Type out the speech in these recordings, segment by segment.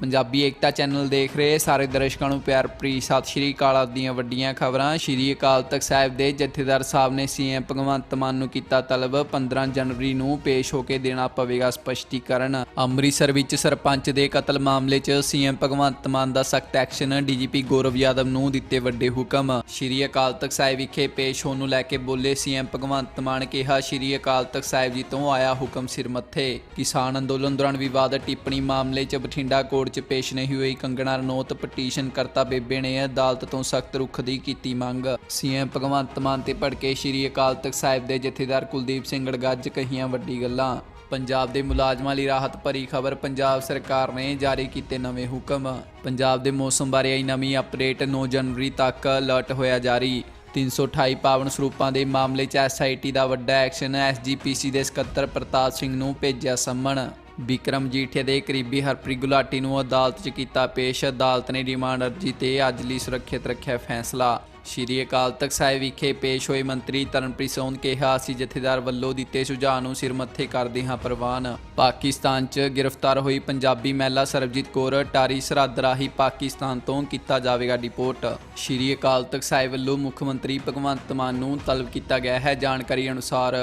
ਪੰਜਾਬੀ ਏਕਤਾ channel ਦੇਖ ਰਹੇ ਸਾਰੇ ਦਰਸ਼ਕਾਂ ਨੂੰ ਪਿਆਰ ਭਰੀ ਸਤਿ ਸ਼੍ਰੀ ਅਕਾਲ ਦੀਆਂ ਵੱਡੀਆਂ ਖਬਰਾਂ। ਸ਼੍ਰੀ ਅਕਾਲ ਤਖਤ ਸਾਹਿਬ ਦੇ ਜਥੇਦਾਰ ਸਾਹਿਬ ਨੇ ਸੀਐਮ ਭਗਵੰਤ ਮਾਨ ਨੂੰ ਕੀਤਾ ਤਲਬ 15 ਜਨਵਰੀ ਨੂੰ ਪੇਸ਼ ਹੋ ਕੇ ਦੇਣਾ ਪਵੇਗਾ ਸਪਸ਼ਟੀਕਰਨ। ਅੰਮ੍ਰਿਤਸਰ ਵਿੱਚ ਸਰਪੰਚ ਦੇ ਕਤਲ ਮਾਮਲੇ 'ਚ ਸੀਐਮ ਭਗਵੰਤ ਮਾਨ ਦਾ ਸਖਤ ਐਕਸ਼ਨ, ਡੀਜੀਪੀ ਗੌਰਵ ਯਾਦਵ ਨੂੰ ਦਿੱਤੇ ਵੱਡੇ ਹੁਕਮ। ਸ਼੍ਰੀ ਅਕਾਲ ਤਖਤ ਸਾਹਿਬ ਵਿਖੇ ਪੇਸ਼ ਹੋਣ ਨੂੰ ਲੈ ਕੇ ਬੋਲੇ ਸੀਐਮ ਭਗਵੰਤ ਮਾਨ ਕਿਹਾ, ਸ਼੍ਰੀ ਅਕਾਲ ਤਖਤ ਸਾਹਿਬ ਜੀ ਤੋਂ ਆਇਆ ਹੁਕਮ ਸਿਰ ਮੱਥੇ। ਕਿਸਾਨ ਅੰਦੋਲਨ ਦੌਰਾਨ ਵਿਵਾਦ ਟਿੱਪਣੀ ਮਾਮਲੇ 'ਚ ਬਠਿੰਡਾ ਕੋਰਟ 'ਚ ਪੇਸ਼ ਨਹੀਂ ਹੋਈ। ਕੰਗਣਾ ਰਣੌਤ ਪਟੀਸ਼ਨ ਕਰਤਾ ਬੇਬੇ ਨੇ ਅਦਾਲਤ ਤੋਂ ਸਖਤ ਰੁਖ ਦੀ ਕੀਤੀ ਮੰਗ। ਸੀਐਮ ਭਗਵੰਤ ਮਾਨ ਤੇ ਭੜਕੇ ਸ਼੍ਰੀ ਅਕਾਲ ਤਖਤ ਸਾਹਿਬ ਦੇ ਜਥੇਦਾਰ ਕੁਲਦੀਪ ਸਿੰਘ ਅੜਗੱਜ ਕਹੀਆਂ ਵੱਡੀ ਗੱਲਾਂ। ਪੰਜਾਬ ਦੇ ਮੁਲਾਜ਼ਮਾਂ ਲਈ ਰਾਹਤ ਭਰੀ ਖਬਰ ਪੰਜਾਬ ਸਰਕਾਰ ਨੇ ਜਾਰੀ ਕੀਤੇ ਨਵੇਂ ਹੁਕਮ। ਪੰਜਾਬ ਦੇ ਮੌਸਮ ਬਾਰੇ ਆਈ ਨਵੀਂ ਅਪਡੇਟ 9 ਜਨਵਰੀ ਤੱਕ ਅਲਰਟ ਹੋਇਆ ਜਾਰੀ। 328 ਪਾਵਨ ਸਰੂਪਾਂ ਦੇ ਮਾਮਲੇ 'ਚ ਐਸਆਈਟੀ ਦਾ ਵੱਡਾ ਐਕਸ਼ਨ ਐਸਜੀਪੀਸੀ ਦੇ ਸਕੱਤਰ ਪ੍ਰਤਾਪ ਸਿੰਘ ਨੂੰ ਭੇਜਿਆ ਸੰਮਣ। ਵਿਕਰਮ ਜੀਠੇ ਦੇ ਕਰੀਬੀ ਹਰਪ੍ਰੀਤ ਗੁਲਾਟੀ ਨੂੰ ਅਦਾਲਤ 'ਚ ਕੀਤਾ ਪੇਸ਼। ਅਦਾਲਤ ਨੇ ਰਿਮਾਂਡ ਅਰਜੀ ਤੇ ਅੱਜ ਲਈ ਸੁਰੱਖਿਅਤ ਰੱਖਿਆ ਫੈਸਲਾ। ਸ਼੍ਰੀ ਅਕਾਲ ਤਖਤ ਸਾਹਿਬ ਵਿਖੇ ਪੇਸ਼ ਹੋਏ ਮੰਤਰੀ ਤਰਨਪ੍ਰੀਤ ਸੋਨ ਕਿਹਾ ਅਸੀਂ ਜਥੇਦਾਰ ਵੱਲੋਂ ਦਿੱਤੇ ਸੁਝਾਅ ਨੂੰ ਸਿਰ ਮੱਥੇ ਕਰਦੇ ਹਾਂ ਪ੍ਰਵਾਨ। ਪਾਕਿਸਤਾਨ 'ਚ ਗ੍ਰਿਫਤਾਰ ਹੋਈ ਪੰਜਾਬੀ ਮਹਿਲਾ ਸਰਬਜੀਤ ਕੌਰ ਟਾਰੀ ਸਰਹੱਦ ਰਾਹੀਂ ਪਾਕਿਸਤਾਨ ਤੋਂ ਕੀਤਾ ਜਾਵੇਗਾ ਡਿਪੋਰਟ। ਸ਼੍ਰੀ ਅਕਾਲ ਤਖਤ ਸਾਹਿਬ ਵੱਲੋਂ ਮੁੱਖ ਮੰਤਰੀ ਭਗਵੰਤ ਮਾਨ ਨੂੰ ਤਲਬ ਕੀਤਾ ਗਿਆ ਹੈ। ਜਾਣਕਾਰੀ ਅਨੁਸਾਰ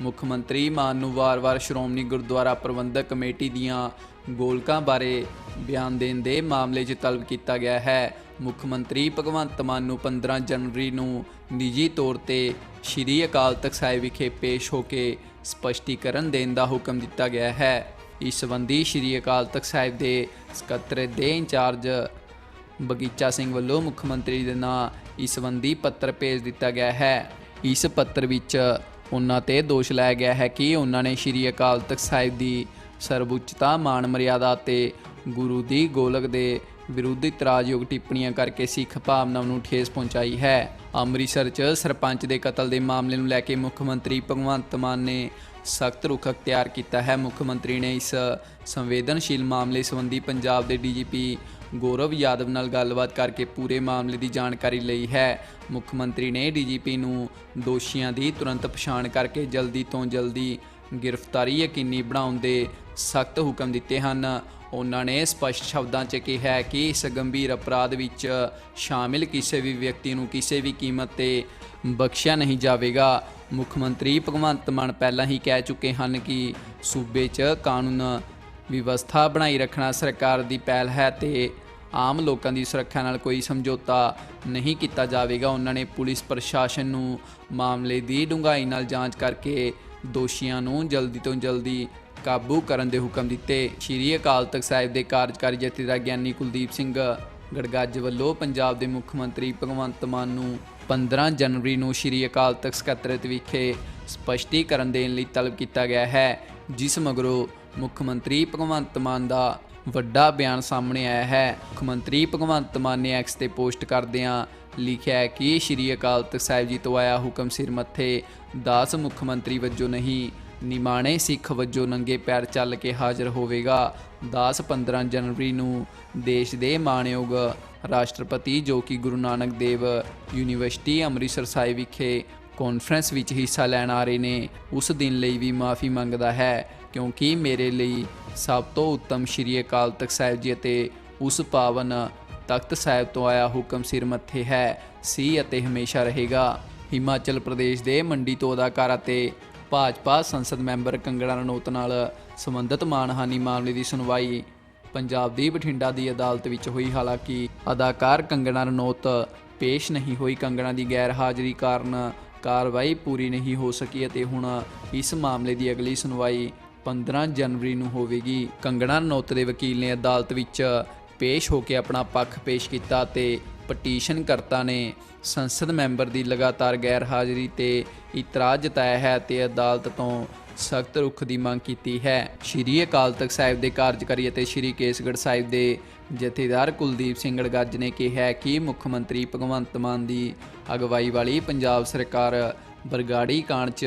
ਮੁੱਖ ਮੰਤਰੀ ਮਾਨ ਨੂੰ ਵਾਰ-ਵਾਰ ਸ਼੍ਰੋਮਣੀ ਗੁਰਦੁਆਰਾ ਪ੍ਰਬੰਧਕ ਕਮੇਟੀ ਦੀਆਂ ਗੋਲਕਾਂ ਬਾਰੇ ਬਿਆਨ ਦੇਣ ਦੇ ਮਾਮਲੇ 'ਚ ਤਲਬ ਕੀਤਾ ਗਿਆ ਹੈ। ਮੁੱਖ ਮੰਤਰੀ ਭਗਵੰਤ ਮਾਨ ਨੂੰ 15 ਜਨਵਰੀ ਨੂੰ ਨਿੱਜੀ ਤੌਰ ਤੇ ਸ਼੍ਰੀ ਅਕਾਲ ਤਖਤ ਸਾਹਿਬ ਵਿਖੇ ਪੇਸ਼ ਹੋ ਕੇ ਸਪਸ਼ਟੀਕਰਨ ਦੇਣ ਦਾ ਹੁਕਮ ਦਿੱਤਾ ਗਿਆ ਹੈ। ਇਸ ਸੰਬੰਧੀ ਸ਼੍ਰੀ ਅਕਾਲ ਤਖਤ ਸਾਹਿਬ ਦੇ ਸਕੱਤਰ ਦੇ ਇੰਚਾਰਜ ਬਗੀਚਾ ਸਿੰਘ ਵੱਲੋਂ ਮੁੱਖ ਮੰਤਰੀ ਦੇ ਨਾਂ ਇਸ ਸੰਬੰਧੀ ਪੱਤਰ ਭੇਜ ਦਿੱਤਾ ਗਿਆ ਹੈ। ਇਸ ਪੱਤਰ ਵਿੱਚ ਉਹਨਾਂ ਤੇ ਦੋਸ਼ ਲਾਇਆ ਗਿਆ ਹੈ ਕਿ ਉਹਨਾਂ ਨੇ ਸ਼੍ਰੀ ਅਕਾਲ ਤਖਤ ਸਾਹਿਬ ਦੀ ਸਰਵਉੱਚਤਾ ਮਾਨ ਮਰਿਆਦਾ ਤੇ ਗੁਰੂ ਦੀ ਗੋਲਕ ਦੇ ਵਿਰੁੱਧ ਇਤਰਾਜ਼ਯੋਗ ਟਿੱਪਣੀਆਂ ਕਰਕੇ ਸਿੱਖ ਭਾਵਨਾ ਨੂੰ ਠੇਸ ਪਹੁੰਚਾਈ ਹੈ। ਅੰਮ੍ਰਿਤਸਰ 'ਚ ਸਰਪੰਚ ਦੇ ਕਤਲ ਦੇ ਮਾਮਲੇ ਨੂੰ ਲੈ ਕੇ ਮੁੱਖ ਮੰਤਰੀ ਭਗਵੰਤ ਮਾਨ ਨੇ ਸਖਤ ਰੁਖ ਅਖਤਿਆਰ ਕੀਤਾ ਹੈ। ਮੁੱਖ ਮੰਤਰੀ ਨੇ ਇਸ ਸੰਵੇਦਨਸ਼ੀਲ ਮਾਮਲੇ ਸੰਬੰਧੀ ਪੰਜਾਬ ਦੇ ਡੀਜੀਪੀ ਗੌਰਵ ਯਾਦਵ ਨਾਲ ਗੱਲਬਾਤ ਕਰਕੇ ਪੂਰੇ ਮਾਮਲੇ ਦੀ ਜਾਣਕਾਰੀ ਲਈ ਹੈ। ਮੁੱਖ ਮੰਤਰੀ ਨੇ ਡੀਜੀਪੀ ਨੂੰ ਦੋਸ਼ੀਆਂ ਦੀ ਤੁਰੰਤ ਪਛਾਣ ਕਰਕੇ ਜਲਦੀ ਤੋਂ ਜਲਦੀ ਗ੍ਰਿਫਤਾਰੀ ਯਕੀਨੀ ਬਣਾਉਣ ਦੇ ਸਖਤ ਹੁਕਮ ਦਿੱਤੇ ਹਨ। ਉਹਨਾਂ ਨੇ ਸਪਸ਼ਟ ਸ਼ਬਦਾਂ 'ਚ ਕਿਹਾ ਕਿ ਇਸ ਗੰਭੀਰ ਅਪਰਾਧ ਵਿੱਚ ਸ਼ਾਮਿਲ ਕਿਸੇ ਵੀ ਵਿਅਕਤੀ ਨੂੰ ਕਿਸੇ ਵੀ ਕੀਮਤ ਤੇ ਬਖਸ਼ਿਆ ਨਹੀਂ ਜਾਵੇਗਾ। ਮੁੱਖ ਮੰਤਰੀ ਭਗਵੰਤ ਮਾਨ ਪਹਿਲਾਂ ਹੀ ਕਹਿ ਚੁੱਕੇ ਹਨ ਕਿ ਸੂਬੇ 'ਚ ਕਾਨੂੰਨ ਵਿਵਸਥਾ ਬਣਾਈ ਰੱਖਣਾ ਸਰਕਾਰ ਦੀ ਪਹਿਲ ਹੈ ਤੇ ਆਮ ਲੋਕਾਂ ਦੀ ਸੁਰੱਖਿਆ ਨਾਲ ਕੋਈ ਸਮਝੌਤਾ ਨਹੀਂ ਕੀਤਾ ਜਾਵੇਗਾ। ਉਹਨਾਂ ਨੇ ਪੁਲਿਸ ਪ੍ਰਸ਼ਾਸਨ ਨੂੰ ਮਾਮਲੇ ਦੀ ਡੂੰਘਾਈ ਨਾਲ ਜਾਂਚ ਕਰਕੇ ਦੋਸ਼ੀਆਂ ਨੂੰ ਜਲਦੀ ਤੋਂ ਜਲਦੀ ਕਾਬੂ ਕਰਨ ਦੇ ਹੁਕਮ ਦਿੱਤੇ। ਸ਼੍ਰੀ ਅਕਾਲ ਤਖਤ ਸਾਹਿਬ ਦੇ ਕਾਰਜਕਾਰੀ ਜਥੇਦਾਰ ਗਿਆਨੀ ਕੁਲਦੀਪ ਸਿੰਘ ਗੜਗੱਜ ਵੱਲੋਂ ਪੰਜਾਬ ਦੇ ਮੁੱਖ ਮੰਤਰੀ ਭਗਵੰਤ ਮਾਨ ਨੂੰ 15 ਜਨਵਰੀ ਨੂੰ ਸ਼੍ਰੀ ਅਕਾਲ ਤਖਤ ਸਕੱਤਰੇਤ ਵਿਖੇ ਸਪਸ਼ਟੀਕਰਨ ਦੇਣ ਲਈ ਤਲਬ ਕੀਤਾ ਗਿਆ ਹੈ, ਜਿਸ ਮਗਰੋਂ ਮੁੱਖ ਮੰਤਰੀ ਭਗਵੰਤ ਮਾਨ ਦਾ ਵੱਡਾ ਬਿਆਨ ਸਾਹਮਣੇ ਆਇਆ ਹੈ। ਮੁੱਖ ਮੰਤਰੀ ਭਗਵੰਤ ਮਾਨ ਨੇ ਐਕਸ ਤੇ ਪੋਸਟ ਕਰਦਿਆਂ ਲਿਖਿਆ ਹੈ ਕਿ ਸ਼੍ਰੀ ਅਕਾਲ ਤਖਤ ਸਾਹਿਬ ਜੀ ਤੋਂ ਆਇਆ ਹੁਕਮ ਸਿਰ ਮੱਥੇ ਦਾਸ ਮੁੱਖ ਮੰਤਰੀ ਵਜੋਂ ਨਹੀਂ, ਨਿਮਾਣੇ ਸਿੱਖ ਵਜੋਂ ਨੰਗੇ ਪੈਰ ਚੱਲ ਕੇ ਹਾਜ਼ਰ ਹੋਵੇਗਾ। ਦਾਸ 15 ਜਨਵਰੀ ਨੂੰ ਦੇਸ਼ ਦੇ ਮਾਣਯੋਗ ਰਾਸ਼ਟਰਪਤੀ ਜੋ ਕਿ ਗੁਰੂ ਨਾਨਕ ਦੇਵ ਯੂਨੀਵਰਸਿਟੀ ਅੰਮ੍ਰਿਤਸਰ ਸਾਹਿਬ ਵਿਖੇ ਕਾਨਫਰੰਸ ਵਿੱਚ ਹਿੱਸਾ ਲੈਣ ਆ ਰਹੇ ਨੇ, ਉਸ ਦਿਨ ਲਈ ਵੀ ਮਾਫੀ ਮੰਗਦਾ ਹੈ। ਕਿਉਂਕਿ ਮੇਰੇ ਲਈ ਸਭ ਤੋਂ ਉੱਤਮ ਸ਼੍ਰੀ ਅਕਾਲ ਤਖਤ ਸਾਹਿਬ ਜੀ ਅਤੇ ਉਸ ਪਾਵਨ ਤਖਤ ਸਾਹਿਬ ਤੋਂ ਆਇਆ ਹੁਕਮ ਸਿਰ ਮੱਥੇ ਹੈ, ਸੀ ਅਤੇ ਹਮੇਸ਼ਾ ਰਹੇਗਾ। ਹਿਮਾਚਲ ਪ੍ਰਦੇਸ਼ ਦੇ ਮੰਡੀ ਤੋਂ ਅਦਾਕਾਰ ਅਤੇ ਭਾਜਪਾ ਸੰਸਦ ਮੈਂਬਰ ਕੰਗਣਾ ਰਣੌਤ ਨਾਲ ਸੰਬੰਧਿਤ ਮਾਨਹਾਨੀ ਮਾਮਲੇ ਦੀ ਸੁਣਵਾਈ ਪੰਜਾਬ ਦੀ ਬਠਿੰਡਾ ਦੀ ਅਦਾਲਤ ਵਿੱਚ ਹੋਈ। ਹਾਲਾਂਕਿ ਅਦਾਕਾਰ ਕੰਗਣਾ ਰਣੌਤ ਪੇਸ਼ ਨਹੀਂ ਹੋਈ। ਕੰਗਣਾ ਦੀ ਗੈਰ ਹਾਜ਼ਰੀ ਕਾਰਨ ਕਾਰਵਾਈ ਪੂਰੀ ਨਹੀਂ ਹੋ ਸਕੀ ਅਤੇ ਹੁਣ ਇਸ ਮਾਮਲੇ ਦੀ ਅਗਲੀ ਸੁਣਵਾਈ 15 ਜਨਵਰੀ ਨੂੰ ਹੋਵੇਗੀ। ਕੰਗਣਾ ਨੌਤ ਦੇ ਵਕੀਲ ਨੇ ਅਦਾਲਤ ਵਿੱਚ ਪੇਸ਼ ਹੋ ਕੇ ਆਪਣਾ ਪੱਖ ਪੇਸ਼ ਕੀਤਾ ਤੇ ਪਟੀਸ਼ਨਕਰਤਾ ਨੇ। ਸੰਸਦ ਮੈਂਬਰ ਦੀ ਲਗਾਤਾਰ ਗੈਰ ਹਾਜ਼ਰੀ ਤੇ ਇਤਰਾਜ਼ ਜਤਾਇਆ ਹੈ ਤੇ ਅਦਾਲਤ ਤੋਂ ਸਖਤ ਰੁਖ ਦੀ ਮੰਗ ਕੀਤੀ ਹੈ। ਸ਼੍ਰੀ ਅਕਾਲ ਤਖਤ ਸਾਹਿਬ ਦੇ ਕਾਰਜਕਾਰੀ ਅਤੇ ਸ਼੍ਰੀ ਕੇਸਗੜ੍ਹ ਸਾਹਿਬ ਦੇ ਜਥੇਦਾਰ ਕੁਲਦੀਪ ਸਿੰਘ ਗੜਗੱਜ ਨੇ ਕਿਹਾ ਕਿ ਮੁੱਖ ਮੰਤਰੀ ਭਗਵੰਤ ਮਾਨ ਦੀ ਅਗਵਾਈ ਵਾਲੀ ਪੰਜਾਬ ਸਰਕਾਰ ਬਰਗਾੜੀ ਕਾਂਡ 'ਚ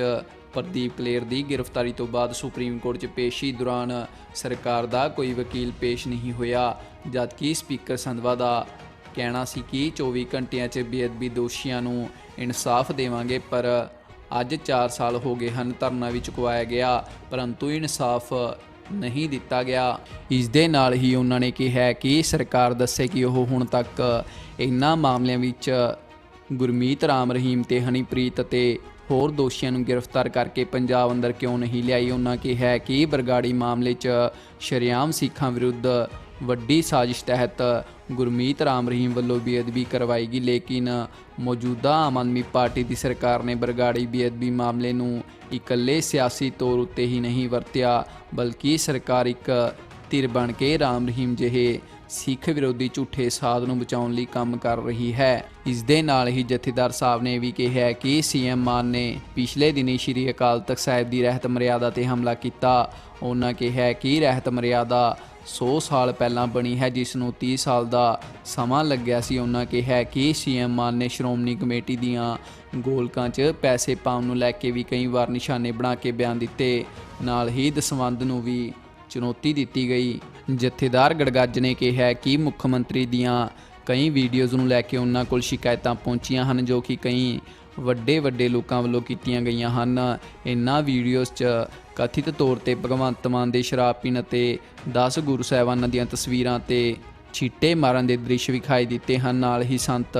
ਪ੍ਰਦੀਪ ਕਲੇਰ ਦੀ ਗ੍ਰਿਫਤਾਰੀ ਤੋਂ ਬਾਅਦ ਸੁਪਰੀਮ ਕੋਰਟ 'ਚ ਪੇਸ਼ੀ ਦੌਰਾਨ ਸਰਕਾਰ ਦਾ ਕੋਈ ਵਕੀਲ ਪੇਸ਼ ਨਹੀਂ ਹੋਇਆ, ਜਦਕਿ ਸਪੀਕਰ ਸੰਧਵਾ ਦਾ ਕਹਿਣਾ ਸੀ ਕਿ 24 ਘੰਟਿਆਂ 'ਚ ਬੇਅਦਬੀ ਦੋਸ਼ੀਆਂ ਨੂੰ ਇਨਸਾਫ ਦੇਵਾਂਗੇ, ਪਰ ਅੱਜ 4 ਸਾਲ ਹੋ ਗਏ ਹਨ ਧਰਨਾ ਵੀ ਚੁਕਵਾਇਆ ਗਿਆ, ਪਰੰਤੂ ਇਨਸਾਫ ਨਹੀਂ ਦਿੱਤਾ ਗਿਆ। ਇਸ ਦੇ ਨਾਲ ਹੀ ਉਹਨਾਂ ਨੇ ਕਿਹਾ ਕਿ ਸਰਕਾਰ ਦੱਸੇ ਕਿ ਉਹ ਹੁਣ ਤੱਕ ਇਨ੍ਹਾਂ ਮਾਮਲਿਆਂ ਵਿੱਚ ਗੁਰਮੀਤ ਰਾਮ ਰਹੀਮ ਤੇ ਹਨੀਪ੍ਰੀਤ ਅਤੇ ਹੋਰ ਦੋਸ਼ੀਆਂ ਨੂੰ ਗ੍ਰਿਫਤਾਰ ਕਰਕੇ ਪੰਜਾਬ ਅੰਦਰ ਕਿਉਂ ਨਹੀਂ ਲਿਆਈ? ਉਹਨਾਂ ਕਿਹਾ ਕਿ ਬਰਗਾੜੀ ਮਾਮਲੇ 'ਚ ਸ਼ਰੇਆਮ ਸਿੱਖਾਂ ਵਿਰੁੱਧ ਵੱਡੀ ਸਾਜ਼ਿਸ਼ ਤਹਿਤ ਗੁਰਮੀਤ ਰਾਮ ਰਹੀਮ ਵੱਲੋਂ ਬੇਅਦਬੀ ਕਰਵਾਈ ਗਈ ਲੇਕਿਨ ਮੌਜੂਦਾ ਆਮ ਆਦਮੀ ਪਾਰਟੀ ਦੀ ਸਰਕਾਰ ਨੇ ਬਰਗਾੜੀ ਬੇਅਦਬੀ ਮਾਮਲੇ ਨੂੰ ਇਕੱਲੇ ਸਿਆਸੀ ਤੌਰ ਉੱਤੇ ਹੀ ਨਹੀਂ ਵਰਤਿਆ, ਬਲਕਿ ਸਰਕਾਰ ਇੱਕ ਧਿਰ ਬਣ ਕੇ ਰਾਮ ਰਹੀਮ ਜਿਹੇ ਸਿੱਖ ਵਿਰੋਧੀ ਝੂਠੇ ਸਾਧ ਨੂੰ ਬਚਾਉਣ ਲਈ ਕੰਮ ਕਰ ਰਹੀ ਹੈ। ਇਸ ਦੇ ਨਾਲ ਹੀ ਜਥੇਦਾਰ ਸਾਹਿਬ ਨੇ ਵੀ ਕਿਹਾ ਹੈ ਕਿ ਸੀਐਮ ਮਾਨ ਨੇ ਪਿਛਲੇ ਦਿਨੀ ਸ਼੍ਰੀ ਅਕਾਲ ਤਖਤ ਸਾਹਿਬ ਦੀ ਰਹਿਤ ਮਰਿਆਦਾ ਤੇ ਹਮਲਾ ਕੀਤਾ। ਉਹਨਾਂ ਕਿਹਾ ਕਿ ਰਹਿਤ ਮਰਿਆਦਾ 100 ਸਾਲ ਪਹਿਲਾਂ ਬਣੀ ਹੈ, ਜਿਸ ਨੂੰ 30 ਸਾਲ ਦਾ ਸਮਾਂ ਲੱਗਿਆ ਸੀ। ਉਹਨਾਂ ਕਿਹਾ ਹੈ ਕਿ ਸੀਐਮ ਮਾਨ ਨੇ ਸ਼੍ਰੋਮਣੀ ਕਮੇਟੀ ਦੀਆਂ ਗੋਲਕਾਂ 'ਚ ਪੈਸੇ ਪਾਉਣ ਨੂੰ ਲੈ ਕੇ ਵੀ ਕਈ ਵਾਰ ਨਿਸ਼ਾਨੇ ਬਣਾ ਕੇ ਬਿਆਨ ਦਿੱਤੇ। ਨਾਲ ਹੀ ਦਸਵੰਧ ਨੂੰ ਵੀ ਚੁਣੌਤੀ ਦਿੱਤੀ ਗਈ। ਜਥੇਦਾਰ ਗੜਗੱਜ ਨੇ ਕਿਹਾ ਕਿ ਮੁੱਖ ਮੰਤਰੀ ਦੀਆਂ ਕਈ ਵੀਡੀਓਜ਼ ਨੂੰ ਲੈ ਕੇ ਉਹਨਾਂ ਕੋਲ ਸ਼ਿਕਾਇਤਾਂ ਪਹੁੰਚੀਆਂ ਹਨ, ਜੋ ਕਿ ਕਈ ਵੱਡੇ ਵੱਡੇ ਲੋਕਾਂ ਵੱਲੋਂ ਕੀਤੀਆਂ ਗਈਆਂ ਹਨ। ਇਨ੍ਹਾਂ ਵੀਡੀਓਜ਼ 'ਚ ਕਥਿਤ ਤੌਰ ਤੇ ਭਗਵੰਤ ਮਾਨ ਦੇ ਸ਼ਰਾਬ ਪੀਣ ਅਤੇ 10 ਗੁਰੂ ਸਾਹਿਬਾਨਾਂ ਦੀਆਂ ਤਸਵੀਰਾਂ ਤੇ ਛੀਟੇ ਮਾਰਨ ਦੇ ਦ੍ਰਿਸ਼ ਵਿਖਾਈ ਦਿੱਤੇ ਹਨ। ਨਾਲ ਹੀ ਸੰਤ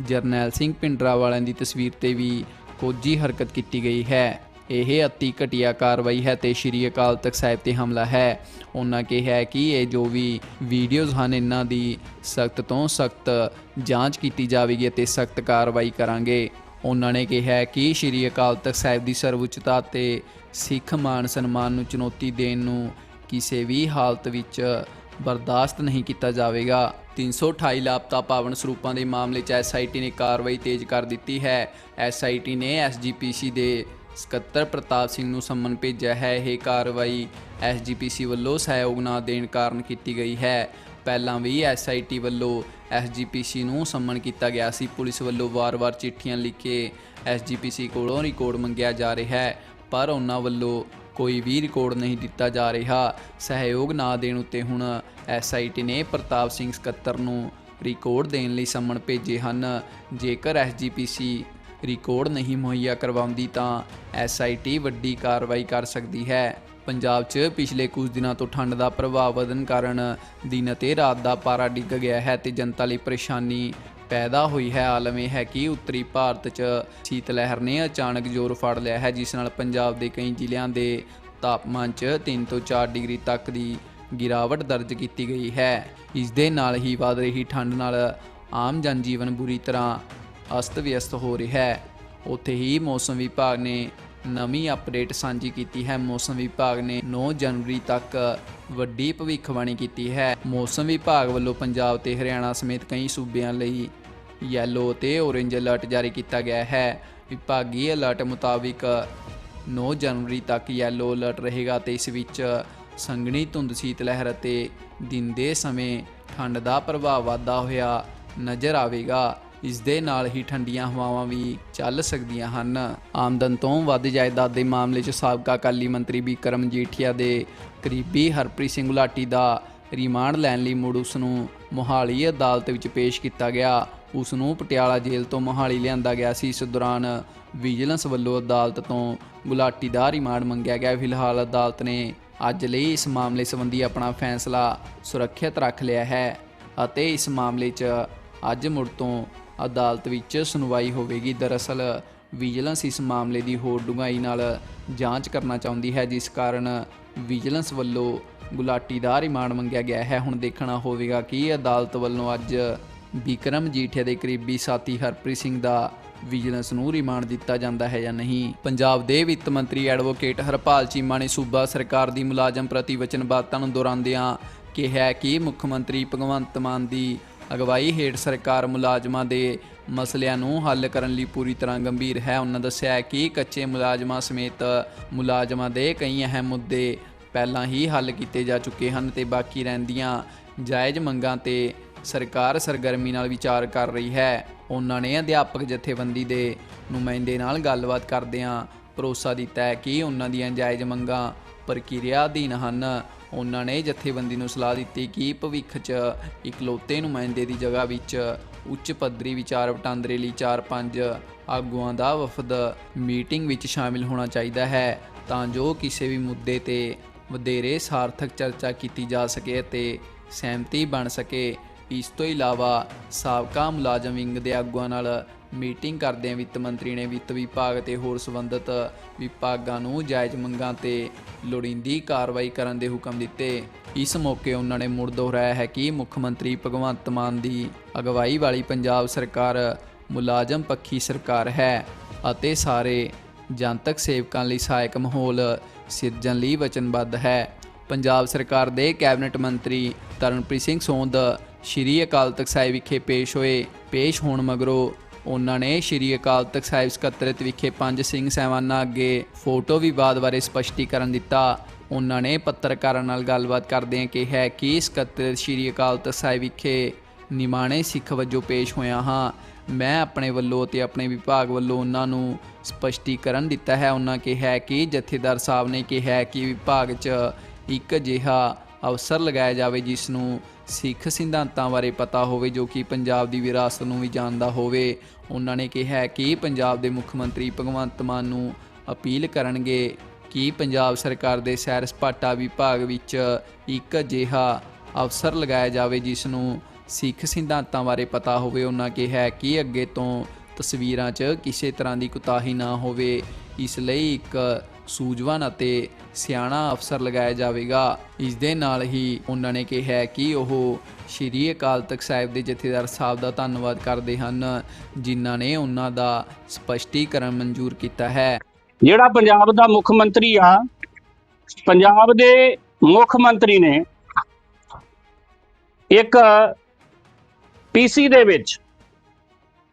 ਜਰਨੈਲ ਸਿੰਘ ਪਿੰਡਰਾ ਵਾਲਿਆਂ ਦੀ ਤਸਵੀਰ ਤੇ ਵੀ ਕੋਝੀ ਹਰਕਤ ਕੀਤੀ ਗਈ ਹੈ। ਇਹ ਅਤੀ ਘਟੀਆ ਕਾਰਵਾਈ ਹੈ ਤੇ ਸ਼੍ਰੀ ਅਕਾਲ ਤਖਤ ਸਾਹਿਬ ਤੇ ਹਮਲਾ ਹੈ। ਉਹਨਾਂ ਕਿਹਾ ਕਿ ਇਹ ਜੋ ਵੀ ਵੀਡੀਓਜ਼ ਹਨ, ਇਹਨਾਂ ਦੀ ਸਖਤ ਤੋਂ ਸਖਤ ਜਾਂਚ ਕੀਤੀ ਜਾਵੇਗੀ ਅਤੇ ਸਖਤ ਕਾਰਵਾਈ ਕਰਾਂਗੇ। ਉਹਨਾਂ ਨੇ ਕਿਹਾ ਕਿ ਸ਼੍ਰੀ ਅਕਾਲ ਤਖਤ ਸਾਹਿਬ ਦੀ ਸਰਵਉੱਚਤਾ ਤੇ ਸਿੱਖ ਮਾਨ ਸਨਮਾਨ ਨੂੰ ਚੁਣੌਤੀ ਦੇਣ ਨੂੰ ਕਿਸੇ ਵੀ ਹਾਲਤ ਵਿੱਚ ਬਰਦਾਸ਼ਤ ਨਹੀਂ ਕੀਤਾ ਜਾਵੇਗਾ। 328 ਲਾਪਤਾ ਪਾਵਨ ਸਰੂਪਾਂ ਦੇ ਮਾਮਲੇ 'ਚ ਐਸਆਈਟੀ ਨੇ ਕਾਰਵਾਈ ਤੇਜ਼ ਕਰ ਦਿੱਤੀ ਹੈ। ਐਸਆਈਟੀ ਨੇ ਐਸਜੀਪੀਸੀ ਦੇ ਸਕੱਤਰ ਪ੍ਰਤਾਪ ਸਿੰਘ ਨੂੰ ਸੰਮਨ ਭੇਜਿਆ ਹੈ। ਇਹ ਕਾਰਵਾਈ ਐਸਜੀਪੀਸੀ ਵੱਲੋਂ ਸਹਿਯੋਗ ਨਾ ਦੇਣ ਕਾਰਨ ਕੀਤੀ ਗਈ ਹੈ। ਪਹਿਲਾਂ ਵੀ ਐਸਆਈਟੀ ਵੱਲੋਂ ਐਸਜੀਪੀਸੀ ਨੂੰ ਸੰਮਨ ਕੀਤਾ ਗਿਆ ਸੀ। ਪੁਲਿਸ ਵੱਲੋਂ ਵਾਰ-ਵਾਰ ਚਿੱਠੀਆਂ ਲਿਖ ਕੇ ਐਸਜੀਪੀਸੀ ਕੋਲੋਂ ਰਿਕਾਰਡ ਮੰਗਿਆ ਜਾ ਰਿਹਾ ਹੈ, ਪਰ ਉਹਨਾਂ ਵੱਲੋਂ ਕੋਈ ਵੀ ਰਿਕਾਰਡ ਨਹੀਂ ਦਿੱਤਾ ਜਾ ਰਿਹਾ। ਸਹਿਯੋਗ ਨਾ ਦੇਣ ਉੱਤੇ ਹੁਣ ਐਸਆਈਟੀ ਨੇ ਪ੍ਰਤਾਪ ਸਿੰਘ ਸਕੱਤਰ ਨੂੰ ਰਿਕਾਰਡ ਦੇਣ ਲਈ ਸੰਮਣ ਭੇਜੇ ਹਨ। ਜੇਕਰ ਐਸਜੀਪੀਸੀ ਰਿਕਾਰਡ ਨਹੀਂ ਮੁਹੱਈਆ ਕਰਵਾਉਂਦੀ ਤਾਂ ਐਸਆਈਟੀ ਵੱਡੀ ਕਾਰਵਾਈ ਕਰ ਸਕਦੀ ਹੈ। ਪੰਜਾਬ 'ਚ ਪਿਛਲੇ ਕੁਝ ਦਿਨਾਂ ਤੋਂ ਠੰਡ ਦਾ ਪ੍ਰਭਾਵ ਵਧਣ ਕਾਰਨ ਦਿਨ ਅਤੇ ਰਾਤ ਦਾ ਪਾਰਾ ਡਿੱਗ ਗਿਆ ਹੈ ਤੇ ਜਨਤਾ ਲਈ ਪਰੇਸ਼ਾਨੀ ਪੈਦਾ ਹੋਈ ਹੈ। ਆਲਮ ਇਹ ਹੈ ਕਿ ਉੱਤਰੀ ਭਾਰਤ 'ਚ ਸ਼ੀਤ ਲਹਿਰ ਨੇ ਅਚਾਨਕ ਜ਼ੋਰ ਫੜ ਲਿਆ ਹੈ, ਜਿਸ ਨਾਲ ਪੰਜਾਬ ਦੇ ਕਈ ਜ਼ਿਲ੍ਹਿਆਂ ਦੇ ਤਾਪਮਾਨ 'ਚ 3 ਤੋਂ 4 ਡਿਗਰੀ ਤੱਕ ਦੀ ਗਿਰਾਵਟ ਦਰਜ ਕੀਤੀ ਗਈ ਹੈ। ਇਸ ਦੇ ਨਾਲ ਹੀ ਵਧ ਰਹੀ ਠੰਡ ਨਾਲ ਆਮ ਜਨਜੀਵਨ ਬੁਰੀ ਤਰ੍ਹਾਂ ਅਸਤ-ਵਿਅਸਤ ਹੋ ਰਿਹਾ ਹੈ। ਉੱਥੇ ਹੀ ਮੌਸਮ ਵਿਭਾਗ ਨੇ ਨਵੀਂ ਅਪਡੇਟ ਸਾਂਝੀ ਕੀਤੀ ਹੈ। ਮੌਸਮ ਵਿਭਾਗ ਨੇ 9 ਜਨਵਰੀ ਤੱਕ ਵੱਡੀ ਭਵਿੱਖਬਾਣੀ ਕੀਤੀ ਹੈ। ਮੌਸਮ ਵਿਭਾਗ ਵੱਲੋਂ ਪੰਜਾਬ ਤੇ ਹਰਿਆਣਾ ਸਮੇਤ ਕਈ ਸੂਬਿਆਂ ਲਈ ਯੈਲੋ ਤੇ ਔਰੇਂਜ ਅਲਰਟ ਜਾਰੀ ਕੀਤਾ ਗਿਆ ਹੈ। ਵਿਭਾਗੀ ਅਲਰਟ ਮੁਤਾਬਿਕ 9 ਜਨਵਰੀ ਤੱਕ ਯੈਲੋ ਅਲਰਟ ਰਹੇਗਾ ਤੇ ਇਸ ਵਿੱਚ ਸੰਘਣੀ ਧੁੰਦ, ਸੀਤ ਲਹਿਰ ਅਤੇ ਦਿਨ ਦੇ ਸਮੇਂ ਠੰਡ ਦਾ ਪ੍ਰਭਾਵ ਵਾਧਾ ਹੋਇਆ ਨਜ਼ਰ ਆਵੇਗਾ। ਇਸ ਦੇ ਨਾਲ ਹੀ ਠੰਡੀਆਂ ਹਵਾਵਾਂ ਵੀ ਚੱਲ ਸਕਦੀਆਂ ਹਨ। ਆਮਦਨ ਤੋਂ ਵੱਧ ਜਾਇਦਾਦ ਦੇ ਮਾਮਲੇ 'ਚ ਸਾਬਕਾ ਅਕਾਲੀ ਮੰਤਰੀ ਬਿਕਰਮ ਮਜੀਠੀਆ ਦੇ ਕਰੀਬੀ ਹਰਪ੍ਰੀਤ ਸਿੰਘ ਗੁਲਾਟੀ ਦਾ ਰਿਮਾਂਡ ਲੈਣ ਲਈ ਮੁੜ ਉਸ ਨੂੰ ਮੋਹਾਲੀ ਅਦਾਲਤ ਵਿੱਚ ਪੇਸ਼ ਕੀਤਾ ਗਿਆ। ਉਸ ਨੂੰ ਪਟਿਆਲਾ ਜੇਲ੍ਹ ਤੋਂ ਮੋਹਾਲੀ ਲਿਆਂਦਾ ਗਿਆ ਸੀ। ਇਸ ਦੌਰਾਨ ਵਿਜੀਲੈਂਸ ਵੱਲੋਂ ਅਦਾਲਤ ਤੋਂ ਗੁਲਾਟੀ ਦਾ ਰਿਮਾਂਡ ਮੰਗਿਆ ਗਿਆ। ਫਿਲਹਾਲ ਅਦਾਲਤ ਨੇ ਅੱਜ ਲਈ ਇਸ ਮਾਮਲੇ ਸੰਬੰਧੀ ਆਪਣਾ ਫੈਸਲਾ ਸੁਰੱਖਿਅਤ ਰੱਖ ਲਿਆ ਹੈ ਅਤੇ ਇਸ ਮਾਮਲੇ 'ਚ ਅੱਜ ਮੁੜ ਤੋਂ ਅਦਾਲਤ ਵਿੱਚ ਸੁਣਵਾਈ ਹੋਵੇਗੀ। ਦਰਅਸਲ, ਵਿਜੀਲੈਂਸ ਇਸ ਮਾਮਲੇ ਦੀ ਹੋਰ ਡੂੰਘਾਈ ਨਾਲ ਜਾਂਚ ਕਰਨਾ ਚਾਹੁੰਦੀ ਹੈ, ਜਿਸ ਕਾਰਨ ਵਿਜੀਲੈਂਸ ਵੱਲੋਂ ਗੁਲਾਟੀ ਦਾ ਰਿਮਾਂਡ ਮੰਗਿਆ ਗਿਆ ਹੈ। ਹੁਣ ਦੇਖਣਾ ਹੋਵੇਗਾ ਕਿ ਅਦਾਲਤ ਵੱਲੋਂ ਅੱਜ ਵਿਕਰਮ ਜੀਠੇ ਦੇ ਕਰੀਬੀ ਸਾਥੀ ਹਰਪ੍ਰੀਤ ਸਿੰਘ ਦਾ ਵਿਜੀਲੈਂਸ ਨੂੰ ਰਿਮਾਂਡ ਦਿੱਤਾ ਜਾਂਦਾ ਹੈ ਜਾਂ ਨਹੀਂ। ਪੰਜਾਬ ਦੇ ਵਿੱਤ ਮੰਤਰੀ ਐਡਵੋਕੇਟ ਹਰਪਾਲ ਚੀਮਾ ਨੇ ਸੂਬਾ ਸਰਕਾਰ ਦੀ ਮੁਲਾਜ਼ਮ ਪ੍ਰਤੀ ਵਚਨਬੱਧਤਾ ਨੂੰ ਦੁਹਰਾਉਂਦਿਆਂ ਕਿਹਾ ਕਿ ਮੁੱਖ ਮੰਤਰੀ ਭਗਵੰਤ ਮਾਨ ਦੀ ਅਗਵਾਈ ਹੇਠ ਸਰਕਾਰ ਮੁਲਾਜ਼ਮਾਂ ਦੇ ਮਸਲਿਆਂ ਨੂੰ ਹੱਲ ਕਰਨ ਲਈ ਪੂਰੀ ਤਰ੍ਹਾਂ ਗੰਭੀਰ ਹੈ। ਉਹਨਾਂ ਦੱਸਿਆ ਕਿ ਕੱਚੇ ਮੁਲਾਜ਼ਮਾਂ ਸਮੇਤ ਮੁਲਾਜ਼ਮਾਂ ਦੇ ਕਈ ਅਹਿਮ ਮੁੱਦੇ ਪਹਿਲਾਂ ਹੀ ਹੱਲ ਕੀਤੇ ਜਾ ਚੁੱਕੇ ਹਨ ਤੇ ਬਾਕੀ ਰਹਿੰਦੀਆਂ ਜਾਇਜ਼ ਮੰਗਾਂ ਤੇ ਸਰਕਾਰ ਸਰਗਰਮੀ ਨਾਲ ਵਿਚਾਰ ਕਰ ਰਹੀ ਹੈ। ਉਹਨਾਂ ਨੇ ਅਧਿਆਪਕ ਜਥੇਬੰਦੀ ਦੇ ਨੁਮਾਇੰਦੇ ਨਾਲ ਗੱਲਬਾਤ ਕਰਦਿਆਂ ਭਰੋਸਾ ਦਿੱਤਾ ਹੈ ਕਿ ਉਹਨਾਂ ਦੀਆਂ ਜਾਇਜ਼ ਮੰਗਾਂ ਪ੍ਰਕਿਰਿਆ ਅਧੀਨ ਹਨ। ਉਹਨਾਂ ਨੇ ਜਥੇਬੰਦੀ ਨੂੰ ਸਲਾਹ ਦਿੱਤੀ ਕਿ ਭਵਿੱਖ 'ਚ ਇਕਲੌਤੇ ਨੁਮਾਇੰਦੇ ਦੀ ਜਗ੍ਹਾ ਵਿੱਚ ਉੱਚ ਪੱਧਰੀ ਵਿਚਾਰ ਵਟਾਂਦਰੇ ਲਈ 4-5 ਆਗੂਆਂ ਦਾ ਵਫਦ ਮੀਟਿੰਗ ਵਿੱਚ ਸ਼ਾਮਿਲ ਹੋਣਾ ਚਾਹੀਦਾ ਹੈ ਤਾਂ ਜੋ ਕਿਸੇ ਵੀ ਮੁੱਦੇ ਤੇ ਵਧੇਰੇ ਸਾਰਥਕ ਚਰਚਾ ਕੀਤੀ ਜਾ ਸਕੇ ਅਤੇ ਸਹਿਮਤੀ ਬਣ ਸਕੇ। ਇਸ ਤੋਂ ਇਲਾਵਾ ਸਾਬਕਾ ਮੁਲਾਜ਼ਮ ਵਿੰਗ ਦੇ ਆਗੂਆਂ ਨਾਲ ਮੀਟਿੰਗ ਕਰਦਿਆਂ ਵਿੱਤ ਮੰਤਰੀ ਨੇ, ਵਿੱਤ ਵਿਭਾਗ ਤੇ ਹੋਰ ਸੰਬੰਧਿਤ ਵਿਭਾਗਾਂ ਨੂੰ ਜਾਇਜ਼ ਮੰਗਾਂ ਤੇ ਲੋੜੀਂਦੀ ਕਾਰਵਾਈ ਕਰਨ ਦੇ ਹੁਕਮ ਦਿੱਤੇ। ਇਸ ਮੌਕੇ ਉਹਨਾਂ ਨੇ ਮੁੜ ਦੁਹਰਾਇਆ ਹੈ ਕਿ ਮੁੱਖ ਮੰਤਰੀ ਭਗਵੰਤ ਮਾਨ ਦੀ ਅਗਵਾਈ ਵਾਲੀ ਪੰਜਾਬ ਸਰਕਾਰ ਮੁਲਾਜ਼ਮ ਪੱਖੀ ਸਰਕਾਰ ਹੈ ਅਤੇ ਸਾਰੇ ਜਨਤਕ ਸੇਵਕਾਂ ਲਈ ਸਹਾਇਕ ਮਾਹੌਲ ਸਿਰਜਣ ਲਈ ਵਚਨਬੱਧ ਹੈ। ਪੰਜਾਬ ਸਰਕਾਰ ਦੇ ਕੈਬਨਿਟ ਮੰਤਰੀ ਤਰਨਪ੍ਰੀਤ ਸਿੰਘ ਸੋਂਦ ਸ਼੍ਰੀ ਅਕਾਲ ਤਖਤ ਸਾਹਿਬ ਵਿਖੇ ਪੇਸ਼ ਹੋਏ। ਪੇਸ਼ ਹੋਣ ਮਗਰੋਂ ਉਹਨਾਂ ਨੇ ਸ਼੍ਰੀ ਅਕਾਲ ਤਖਤ ਸਾਹਿਬ ਸਕੱਤਰਤ ਵਿਖੇ ਪੰਜ ਸਿੰਘ ਸਹਿਬਾਨਾਂ ਅੱਗੇ ਫੋਟੋ ਵਿਵਾਦ ਬਾਰੇ ਸਪਸ਼ਟੀਕਰਨ ਦਿੱਤਾ। ਉਹਨਾਂ ਨੇ ਪੱਤਰਕਾਰਾਂ ਨਾਲ ਗੱਲਬਾਤ ਕਰਦਿਆਂ ਕਿਹਾ ਕਿ ਸਕੱਤਰ ਸ਼੍ਰੀ ਅਕਾਲ ਤਖਤ ਸਾਹਿਬ ਵਿਖੇ ਨਿਮਾਣੇ ਸਿੱਖ ਵਜੋਂ ਪੇਸ਼ ਹੋਇਆ ਹਾਂ। ਮੈਂ ਆਪਣੇ ਵੱਲੋਂ ਤੇ ਆਪਣੇ ਵਿਭਾਗ ਵੱਲੋਂ ਉਹਨਾਂ ਨੂੰ ਸਪਸ਼ਟੀਕਰਨ ਦਿੱਤਾ ਹੈ। ਉਹਨਾਂ ਕਿਹਾ ਕਿ ਜਥੇਦਾਰ ਸਾਹਿਬ ਨੇ ਕਿਹਾ ਕਿ ਵਿਭਾਗ 'ਚ ਇੱਕ ਅਜਿਹਾ ਅਵਸਰ ਲਗਾਇਆ ਜਾਵੇ, ਜਿਸ ਨੂੰ ਸਿੱਖ ਸਿਧਾਂਤਾਂ ਬਾਰੇ ਪਤਾ ਹੋਵੇ ਜੋ ਕਿ ਪੰਜਾਬ ਦੀ ਵਿਰਾਸਤ ਨੂੰ ਵੀ ਜਾਣਦਾ ਹੋਵੇ, ਉਹਨਾਂ ਨੇ ਕਿਹਾ ਕਿ ਪੰਜਾਬ ਦੇ ਮੁੱਖ ਮੰਤਰੀ ਭਗਵੰਤ ਮਾਨ ਨੂੰ ਅਪੀਲ ਕਰਨਗੇ ਕਿ ਪੰਜਾਬ ਸਰਕਾਰ ਦੇ ਸੈਰ ਸਪਾਟਾ ਵਿਭਾਗ ਵਿੱਚ ਇੱਕ ਅਜਿਹਾ ਅਫਸਰ ਲਗਾਇਆ ਜਾਵੇ ਜਿਸ ਨੂੰ ਸਿੱਖ ਸਿਧਾਂਤਾਂ ਬਾਰੇ ਪਤਾ ਹੋਵੇ। ਉਹਨਾਂ ਕਿਹਾ ਕਿ ਅੱਗੇ ਤੋਂ ਤਸਵੀਰਾਂ 'ਚ ਕਿਸੇ ਤਰ੍ਹਾਂ ਦੀ ਕੁਤਾਹੀ ਨਾ ਹੋਵੇ, ਇਸ ਲਈ ਇੱਕ ਸੂਝਵਾਨ ਅਤੇ ਸਿਆਣਾ ਅਫਸਰ ਲਗਾਇਆ ਜਾਵੇਗਾ। ਇਸ ਦੇ ਨਾਲ ਹੀ ਉਹਨਾਂ ਨੇ ਕਿਹਾ ਕਿ ਉਹ ਸ਼੍ਰੀ ਅਕਾਲ ਤਖਤ ਸਾਹਿਬ ਦੇ ਜਥੇਦਾਰ ਸਾਹਿਬ ਦਾ ਧੰਨਵਾਦ ਕਰਦੇ ਹਨ, ਜਿਨ੍ਹਾਂ ਨੇ ਉਹਨਾਂ ਦਾ ਸਪਸ਼ਟੀਕਰਨ ਮਨਜ਼ੂਰ ਕੀਤਾ ਹੈ। ਜਿਹੜਾ ਪੰਜਾਬ ਦਾ ਮੁੱਖ ਮੰਤਰੀ ਆ, ਪੰਜਾਬ ਦੇ ਮੁੱਖ ਮੰਤਰੀ ਨੇ ਇੱਕ ਪੀਸੀ ਦੇ ਵਿੱਚ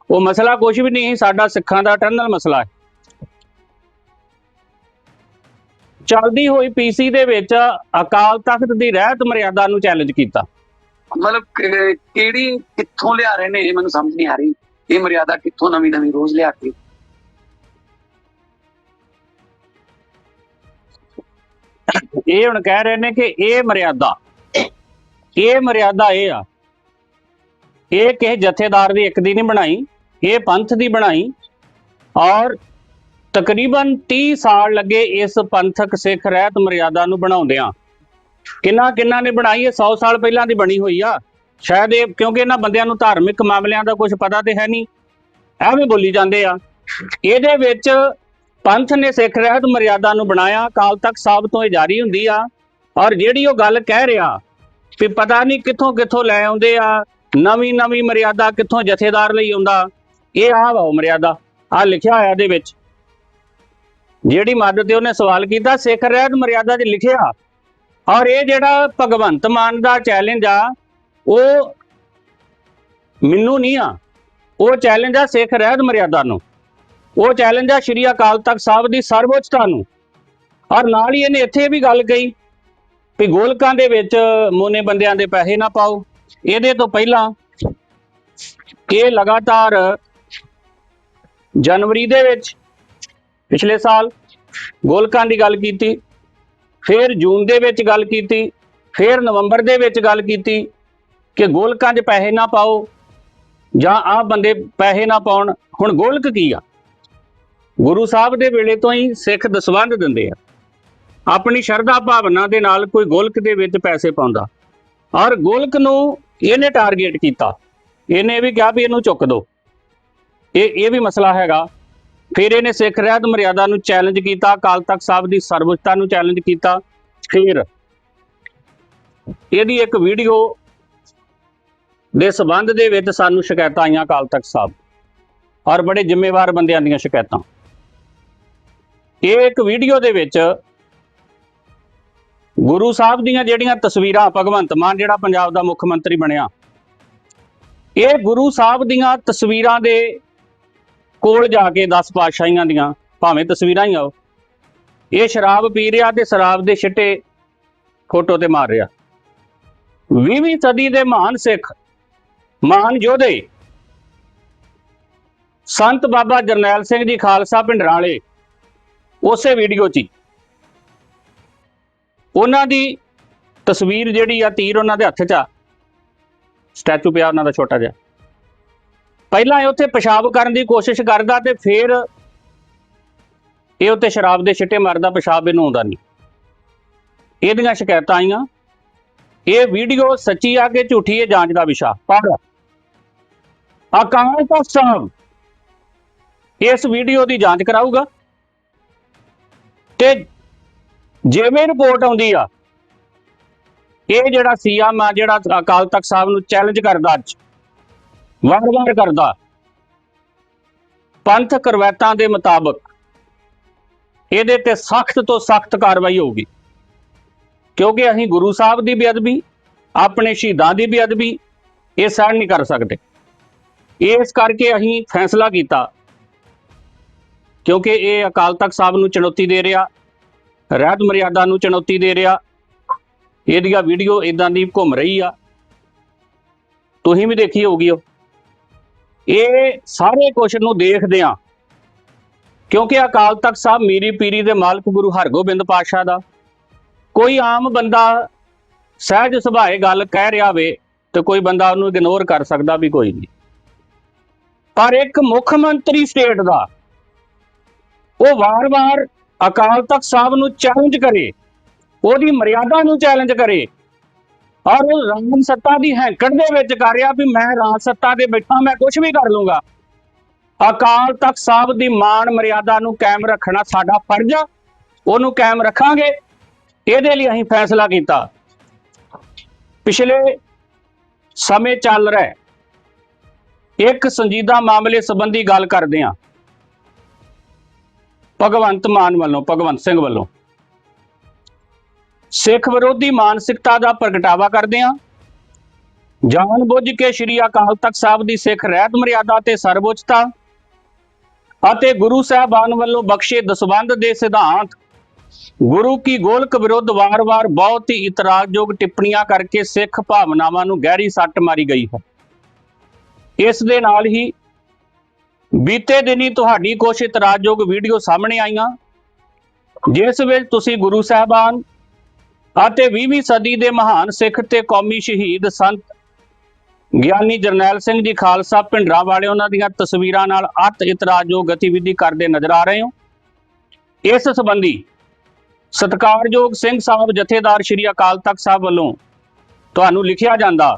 ਉਹ ਮਸਲਾ ਕੁਝ ਵੀ ਨਹੀਂ, ਸਾਡਾ ਸਿੱਖਾਂ ਦਾ ਟਰਨਲ ਮਸਲਾ ਹੈ। ਚੱਲਦੀ ਹੋਈ ਪੀਸੀ ਦੇ ਵਿੱਚ ਅਕਾਲ ਤਖਤ ਦੀ ਰਹਿਤ ਮਰਿਆਦਾ ਨੂੰ ਚੈਲੰਜ ਕੀਤਾ। ਮਤਲਬ ਕਿਹੜੀ ਕਿੱਥੋਂ ਲਿਆ ਰਹੇ ਨੇ ਇਹ ਮੈਨੂੰ ਸਮਝ ਨਹੀਂ ਆ ਰਹੀ। ਇਹ ਮਰਿਆਦਾ ਕਿੱਥੋਂ ਨਵੀਂ ਨਵੀਂ ਰੋਜ਼ ਲਿਆ ਕੇ। ਇਹ ਹੁਣ ਕਹਿ ਰਹੇ ਨੇ ਕਿ ਇਹ ਮਰਿਆਦਾ ਇਹ ਮਰਿਆਦਾ ਇਹ ਆ। ਇਹ ਕਿਸੇ ਜਥੇਦਾਰ ਦੀ ਇੱਕ ਦੀ ਨਹੀਂ ਬਣਾਈ ਇਹ ਪੰਥ ਦੀ ਬਣਾਈ ਔਰ ਤਕਰੀਬਨ 30 ਸਾਲ ਲੱਗੇ ਇਸ ਪੰਥਕ ਸਿੱਖ ਰਹਿਤ ਮਰਿਆਦਾ ਨੂੰ ਬਣਾਉਂਦਿਆਂ ਕਿੰਨਾ ਕਿੰਨਾ ਨੇ ਬਣਾਈ ਇਹ 100 ਸਾਲ ਪਹਿਲਾਂ ਦੀ ਬਣੀ ਹੋਈ ਆ। ਸ਼ਾਇਦ ਇਹ ਕਿਉਂਕਿ ਇਹਨਾਂ ਬੰਦਿਆਂ ਨੂੰ ਧਾਰਮਿਕ ਮਾਮਲਿਆਂ ਦਾ ਕੁਝ ਪਤਾ ਤੇ ਹੈ ਨਹੀਂ। ਐਵੇਂ ਬੋਲੀ ਜਾਂਦੇ ਆ। ਇਹਦੇ ਵਿੱਚ ਪੰਥ ਨੇ ਸਿੱਖ ਰਹਿਤ ਮਰਿਆਦਾ ਨੂੰ ਬਣਾਇਆ। ਕਾਲ ਤੱਕ ਸਾਹਿਬ ਤੋਂ ਇਹ ਜਾਰੀ ਹੁੰਦੀ ਆ। ਔਰ ਜਿਹੜੀ ਉਹ ਗੱਲ ਕਹਿ ਰਿਹਾ ਵੀ ਪਤਾ ਨਹੀਂ ਕਿੱਥੋਂ ਕਿੱਥੋਂ ਲੈ ਆਉਂਦੇ ਆ। ਨਵੀਂ ਨਵੀਂ ਮਰਿਆਦਾ ਕਿੱਥੋਂ ਜਥੇਦਾਰ ਲਈ ਆਉਂਦਾ। ਇਹ ਆਹ ਵਾ ਉਹ ਮਰਿਆਦਾ। ਆ ਲਿਖਿਆ ਹੋਇਆ ਇਹਦੇ ਵਿੱਚ। ਜਿਹੜੀ ਮੱਦ ਤੇ ਉਹਨੇ ਸਵਾਲ ਕੀਤਾ, ਸਿੱਖ ਰਹਿਤ ਮਰਿਆਦਾ 'ਚ ਲਿਖਿਆ। ਔਰ ਇਹ ਜਿਹੜਾ ਭਗਵੰਤ ਮਾਨ ਦਾ ਚੈਲੰਜ ਆ, ਉਹ ਮੈਨੂੰ ਨਹੀਂ ਆ। ਉਹ ਚੈਲੰਜ ਆ ਸਿੱਖ ਰਹਿਤ ਮਰਿਆਦਾ ਨੂੰ। ਉਹ ਚੈਲੰਜ ਆ ਸ਼੍ਰੀ ਅਕਾਲ ਤਖਤ ਸਾਹਿਬ ਦੀ ਸਰਵਉੱਚਤਾ ਨੂੰ। ਔਰ ਨਾਲ ਹੀ ਇਹਨੇ ਇੱਥੇ ਵੀ ਗੱਲ ਕਹੀ ਵੀ ਗੋਲਕਾਂ ਦੇ ਵਿੱਚ ਮੋਨੇ ਬੰਦਿਆਂ ਦੇ ਪੈਸੇ ਨਾ ਪਾਓ। ਇਹਦੇ ਤੋਂ ਪਹਿਲਾਂ ਇਹ ਲਗਾਤਾਰ ਜਨਵਰੀ ਦੇ ਵਿੱਚ ਪਿਛਲੇ ਸਾਲ ਗੋਲਕਾਂ ਦੀ ਗੱਲ ਕੀਤੀ, ਫਿਰ ਜੂਨ ਦੇ ਵਿੱਚ ਗੱਲ ਕੀਤੀ, ਫਿਰ ਨਵੰਬਰ ਦੇ ਵਿੱਚ ਗੱਲ ਕੀਤੀ ਕਿ ਗੋਲਕਾਂ 'ਚ ਪੈਸੇ ਨਾ ਪਾਓ ਜਾਂ ਆਹ ਬੰਦੇ ਪੈਸੇ ਨਾ ਪਾਉਣ। ਹੁਣ ਗੋਲਕ ਕੀ ਆ? ਗੁਰੂ ਸਾਹਿਬ ਦੇ ਵੇਲੇ ਤੋਂ ਹੀ ਸਿੱਖ ਦਸਵੰਧ ਦਿੰਦੇ ਆ। ਆਪਣੀ ਸ਼ਰਧਾ ਭਾਵਨਾ ਦੇ ਨਾਲ ਕੋਈ ਗੋਲਕ ਦੇ ਵਿੱਚ ਪੈਸੇ ਪਾਉਂਦਾ। ਔਰ ਗੋਲਕ ਨੂੰ ਇਹਨੇ ਟਾਰਗੇਟ ਕੀਤਾ। ਇਹਨੇ ਵੀ ਕਿਹਾ ਵੀ ਇਹਨੂੰ ਚੁੱਕ ਦਿਓ ਇਹ ਇਹ ਵੀ ਮਸਲਾ ਹੈਗਾ। ਫਿਰ ਇਹਨੇ ਸਿੱਖ ਰਹਿਤ ਮਰਿਆਦਾ ਨੂੰ ਚੈਲੰਜ ਕੀਤਾ, ਅਕਾਲ ਤਖਤ ਸਾਹਿਬ ਦੀ ਸਰਵਉੱਚਤਾ ਨੂੰ ਚੈਲੰਜ ਕੀਤਾ। ਫਿਰ ਇਹਦੀ ਇੱਕ ਵੀਡੀਓ ਦੇ ਸਬੰਧ ਦੇ ਵਿੱਚ ਸਾਨੂੰ ਸ਼ਿਕਾਇਤਾਂ ਆਈਆਂ ਅਕਾਲ ਤਖਤ ਸਾਹਿਬ ਔਰ ਬੜੇ ਜ਼ਿੰਮੇਵਾਰ ਬੰਦਿਆਂ ਦੀਆਂ ਸ਼ਿਕਾਇਤਾਂ। ਇਹ ਇੱਕ ਵੀਡੀਓ ਦੇ ਵਿੱਚ ਗੁਰੂ ਸਾਹਿਬ ਦੀਆਂ ਜਿਹੜੀਆਂ ਤਸਵੀਰਾਂ, ਭਗਵੰਤ ਮਾਨ ਜਿਹੜਾ ਪੰਜਾਬ ਦਾ ਮੁੱਖ ਮੰਤਰੀ ਬਣਿਆ, ਇਹ ਗੁਰੂ ਸਾਹਿਬ ਦੀਆਂ ਤਸਵੀਰਾਂ ਦੇ ਕੋਲ ਜਾ ਕੇ 10 ਪਾਤਸ਼ਾਹੀਆਂ ਦੀਆਂ, ਭਾਵੇਂ ਤਸਵੀਰਾਂ ਹੀ ਆਓ। ਇਹ ਸ਼ਰਾਬ ਪੀ ਰਿਹਾ ਤੇ ਸ਼ਰਾਬ ਦੇ ਛਿੱਟੇ ਫੋਟੋ ਤੇ ਮਾਰ ਰਿਹਾ। 20ਵੀਂ ਸਦੀ ਦੇ ਮਹਾਨ ਸਿੱਖ, ਮਹਾਨ ਯੋਧੇ, ਸੰਤ ਬਾਬਾ ਜਰਨੈਲ ਸਿੰਘ ਜੀ ਖਾਲਸਾ ਪਿੰਡਰਾਂ ਵਾਲੇ, ਉਸੇ ਵੀਡੀਓ 'ਚ ਹੀ। ਉਹਨਾਂ ਦੀ ਤਸਵੀਰ ਜਿਹੜੀ ਆ ਤੀਰ ਉਹਨਾਂ ਦੇ ਹੱਥ 'ਚ ਆ। ਸਟੈਚੂ ਪਿਆ ਉਹਨਾਂ ਦਾ ਛੋਟਾ ਜਿਹਾ। ਪਹਿਲਾਂ ਇਹ ਉੱਥੇ ਪਿਸ਼ਾਬ ਕਰਨ ਦੀ ਕੋਸ਼ਿਸ਼ ਕਰਦਾ ਤੇ ਫਿਰ ਇਹ ਉੱਤੇ ਸ਼ਰਾਬ ਦੇ ਛਿੱਟੇ ਮਾਰਦਾ, ਪਿਸ਼ਾਬ ਇਹਨੂੰ ਆਉਂਦਾ ਨਹੀਂ। ਇਹਦੀਆਂ ਸ਼ਿਕਾਇਤਾਂ ਆਈਆਂ। ਇਹ ਵੀਡੀਓ ਸੱਚੀ ਆ ਕਿ ਝੂਠੀ ਹੈ ਜਾਂਚ ਦਾ ਵਿਸ਼ਾ? ਪਰ ਅਕਾਲ ਤਖਤ ਸਾਹਿਬ ਇਸ ਵੀਡੀਓ ਦੀ ਜਾਂਚ ਕਰਾਊਗਾ। ਤੇ ਜਿਵੇਂ ਰਿਪੋਰਟ ਆਉਂਦੀ ਆ, ਇਹ ਜਿਹੜਾ ਸੀਐਮ ਆ, ਜਿਹੜਾ ਅਕਾਲ ਤਖਤ ਸਾਹਿਬ ਨੂੰ ਚੈਲੰਜ ਕਰਦਾ ਅੱਜ ਵਾਰ-ਵਾਰ ਕਰਦਾ। ਪੰਥਕ ਰਵਾਇਤਾਂ ਦੇ ਮੁਤਾਬਕ ਇਹਦੇ ਤੇ ਸਖਤ ਤੋਂ ਸਖਤ ਕਾਰਵਾਈ ਹੋਊਗੀ। ਕਿਉਂਕਿ ਅਸੀਂ ਗੁਰੂ ਸਾਹਿਬ ਦੀ ਬੇਅਦਬੀ, ਆਪਣੇ ਸ਼ਹੀਦਾਂ ਦੀ ਬੇਅਦਬੀ, ਇਹ ਸਹਿਣ ਨਹੀਂ ਕਰ ਸਕਦੇ। ਇਸ ਕਰਕੇ ਅਸੀਂ ਫੈਸਲਾ ਕੀਤਾ, ਕਿਉਂਕਿ ਇਹ ਅਕਾਲ ਤਖਤ ਸਾਹਿਬ ਨੂੰ ਚੁਣੌਤੀ ਦੇ ਰਿਹਾ, ਰਹਿਤ ਮਰਿਆਦਾ ਨੂੰ ਚੁਣੌਤੀ ਦੇ ਰਿਹਾ। ਇਹਦੀਆਂ ਵੀਡੀਓ ਇਦਾਂ ਦੀ ਘੁੰਮ ਰਹੀ ਆ। ਤੁਸੀਂ ਵੀ ਦੇਖੀ ਹੋਊਗੀ ਉਹ। ਇਹ ਸਾਰੇ ਕੁਛ ਨੂੰ ਦੇਖਦੇ ਆ ਕਿਉਂਕਿ ਅਕਾਲ ਤਖਤ ਸਾਹਿਬ ਮੀਰੀ ਪੀਰੀ ਦੇ ਮਾਲਕ ਗੁਰੂ ਹਰਗੋਬਿੰਦ ਪਾਤਸ਼ਾਹ ਦਾ। ਕੋਈ ਆਮ ਬੰਦਾ ਸਹਿਜ ਸੁਭਾਏ ਗੱਲ ਕਹਿ ਰਿਹਾ ਵੇ ਤੇ ਕੋਈ ਬੰਦਾ ਉਹਨੂੰ ਇਗਨੋਰ ਕਰ ਸਕਦਾ ਵੀ ਕੋਈ ਨਹੀਂ। ਪਰ ਇੱਕ ਮੁੱਖ ਮੰਤਰੀ ਸਟੇਟ ਦਾ ਉਹ ਵਾਰ-ਵਾਰ ਅਕਾਲ ਤਖਤ ਸਾਹਿਬ ਨੂੰ ਚੈਲੰਜ ਕਰੇ, ਉਹਦੀ ਮਰਿਆਦਾ ਨੂੰ ਚੈਲੰਜ ਕਰੇ ਔਰ ਉਹ ਰਾਮ ਸੱਤਾ ਦੀ ਹੈਂਕੜ ਦੇ ਵਿੱਚ ਕਰ ਰਿਹਾ ਵੀ ਮੈਂ ਰਾਜ ਸੱਤਾ ਦੇ ਬੈਠਾ, ਮੈਂ ਕੁਝ ਵੀ ਕਰ ਲੂੰਗਾ। ਅਕਾਲ ਤਖਤ ਸਾਹਿਬ ਦੀ ਮਾਣ ਮਰਿਆਦਾ ਨੂੰ ਕਾਇਮ ਰੱਖਣਾ ਸਾਡਾ ਫਰਜ਼ ਆ। ਉਹਨੂੰ ਕਾਇਮ ਰੱਖਾਂਗੇ। ਇਹਦੇ ਲਈ ਅਸੀਂ ਫੈਸਲਾ ਕੀਤਾ। ਪਿਛਲੇ ਸਮੇਂ ਚੱਲ ਰਿਹਾ ਇੱਕ ਸੰਜੀਦਾ ਮਾਮਲੇ ਸੰਬੰਧੀ ਗੱਲ ਕਰਦੇ ਹਾਂ। ਭਗਵੰਤ ਮਾਨ ਵੱਲੋਂ, ਭਗਵੰਤ ਸਿੰਘ ਵੱਲੋਂ। ਸਿੱਖ ਵਿਰੋਧੀ ਮਾਨਸਿਕਤਾ ਦਾ ਪ੍ਰਗਟਾਵਾ ਕਰਦੇ ਹਾਂ। ਜਾਣ ਬੁੱਝ ਕੇ ਸ੍ਰੀ ਅਕਾਲ ਤਖਤ ਸਾਹਿਬ ਦੀ ਸਿੱਖ ਰਹਿਤ ਮਰਿਆਦਾ ਤੇ ਸਰਵਉੱਚਤਾ ਅਤੇ ਗੁਰੂ ਸਾਹਿਬਾਨ ਵੱਲੋਂ ਬਖਸ਼ੇ ਦਸਵੰਧ ਦੇ ਸਿਧਾਂਤ, ਗੁਰੂ ਕੀ ਗੋਲਕ ਵਿਰੁੱਧ ਵਾਰ-ਵਾਰ ਬਹੁਤ ਹੀ ਇਤਰਾਜ਼ਯੋਗ ਟਿੱਪਣੀਆਂ ਕਰਕੇ ਸਿੱਖ ਭਾਵਨਾਵਾਂ ਨੂੰ ਗਹਿਰੀ ਸੱਟ ਮਾਰੀ ਗਈ ਹੈ। ਇਸ ਦੇ ਨਾਲ ਹੀ ਬੀਤੇ ਦਿਨੀ ਤੁਹਾਡੀ ਕੁਝ ਇਤਰਾਜ਼ਯੋਗ ਵੀਡੀਓ ਸਾਹਮਣੇ ਆਈਆਂ, ਜਿਸ ਵਿੱਚ ਤੁਸੀਂ ਗੁਰੂ ਸਾਹਿਬਾਨ ਅਤੇ 20ਵੀਂ ਸਦੀ ਦੇ ਮਹਾਨ ਸਿੱਖ ਤੇ ਕੌਮੀ ਸ਼ਹੀਦ ਸੰਤ ਗਿਆਨੀ ਜਰਨੈਲ ਸਿੰਘ ਜੀ ਖਾਲਸਾ ਭਿੰਡਰਾਂ ਵਾਲੇ ਉਹਨਾਂ ਦੀਆਂ ਤਸਵੀਰਾਂ ਨਾਲ ਅਤ ਇਤਰਾਜ਼ਯੋਗ ਗਤੀਵਿਧੀ ਕਰਦੇ ਨਜ਼ਰ ਆ ਰਹੇ ਹੋ। ਇਸ ਸੰਬੰਧੀ ਸਤਿਕਾਰਯੋਗ ਸਿੰਘ ਸਾਹਿਬ ਜਥੇਦਾਰ ਸ਼੍ਰੀ ਅਕਾਲ ਤਖਤ ਸਾਹਿਬ ਵੱਲੋਂ ਤੁਹਾਨੂੰ ਲਿਖਿਆ ਜਾਂਦਾ